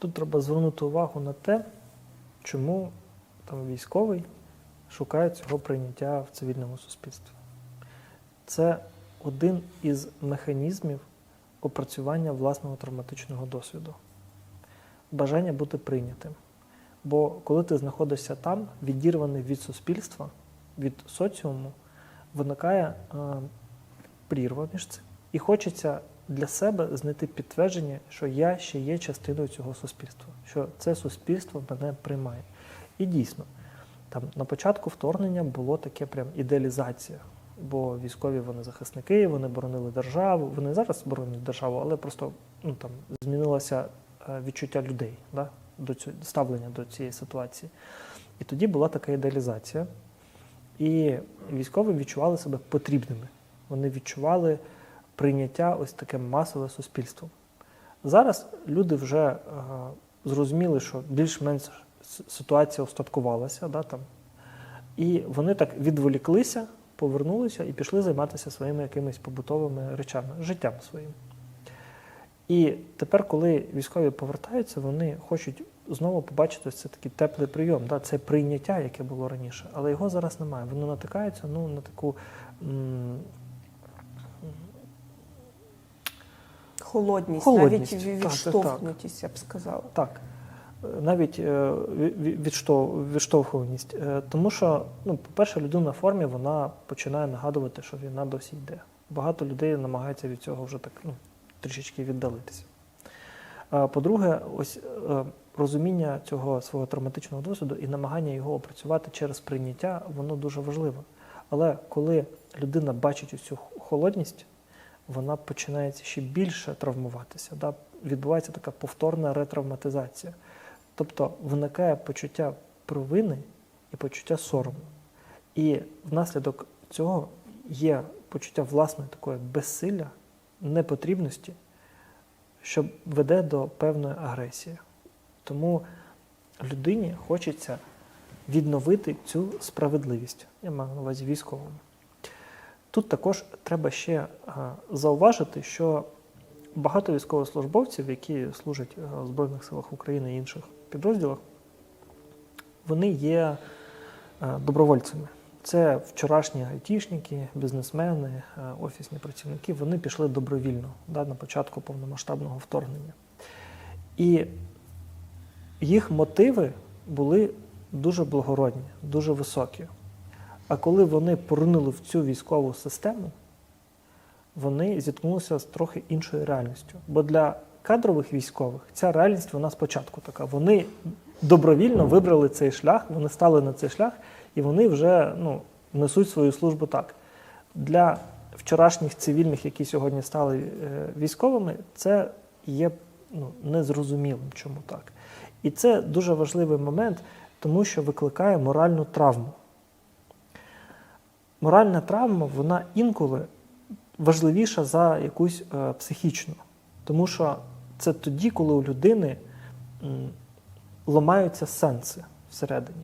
Тут треба звернути увагу на те, чому там військовий шукає цього прийняття в цивільному суспільстві. Це один із механізмів опрацювання власного травматичного досвіду. Бажання бути прийнятим. Бо коли ти знаходишся там, відірваний від суспільства, від соціуму, виникає е, прірва між цим. І хочеться для себе знайти підтвердження, що я ще є частиною цього суспільства, що це суспільство мене приймає. І дійсно, там на початку вторгнення було таке прям ідеалізація. Бо військові вони захисники, вони боронили державу. Вони зараз боронять державу, але просто ну, там, змінилося е, відчуття людей да, до цього, ставлення до цієї ситуації. І тоді була така ідеалізація. І військові відчували себе потрібними. Вони відчували прийняття ось таке масове суспільством. Зараз люди вже е, зрозуміли, що більш-менш ситуація остаткувалася, да, там, і вони так відволіклися, повернулися і пішли займатися своїми якимись побутовими речами, життям своїм. І тепер, коли військові повертаються, вони хочуть знову побачити це такий теплий прийом, да, це прийняття, яке було раніше, але його зараз немає. Вони натикаються ну, на таку м, Холодність, Холодність, навіть відштовхнутість, я б сказала. Так, навіть е, ві- ві- відштов- відштовхуваність. Е, Тому що, ну, по-перше, людина в формі вона починає нагадувати, що війна досі йде. Багато людей намагаються від цього вже так ну, трішечки віддалитися. По-друге, ось е, розуміння цього свого травматичного досвіду і намагання його опрацювати через прийняття, воно дуже важливо. Але коли людина бачить цю холодність, вона починає ще більше травмуватися. Да? Відбувається така повторна ретравматизація. Тобто виникає почуття провини і почуття сорому. І внаслідок цього є почуття власної такої безсилля, непотрібності, що веде до певної агресії. Тому людині хочеться відновити цю справедливість. Я маю на увазі військовому. Тут також треба ще зауважити, що багато військовослужбовців, які служать а, в Збройних силах України і інших підрозділах, вони є добровольцями. Це вчорашні айтішники, бізнесмени, офісні працівники. Вони пішли добровільно да, на початку повномасштабного вторгнення. І їх мотиви були дуже благородні, дуже високі. А коли вони поринули в цю військову систему, вони зіткнулися з трохи іншою реальністю. Бо для кадрових військових ця реальність вона спочатку така. Вони добровільно вибрали цей шлях, вони стали на цей шлях, і вони вже ну, несуть свою службу так. Для вчорашніх цивільних, які сьогодні стали е, військовими, це є ну, незрозумілим, чому так. І це дуже важливий момент, тому що викликає моральну травму. Моральна травма, вона інколи важливіша за якусь е, психічну. Тому що це тоді, коли у людини м, ламаються сенси всередині.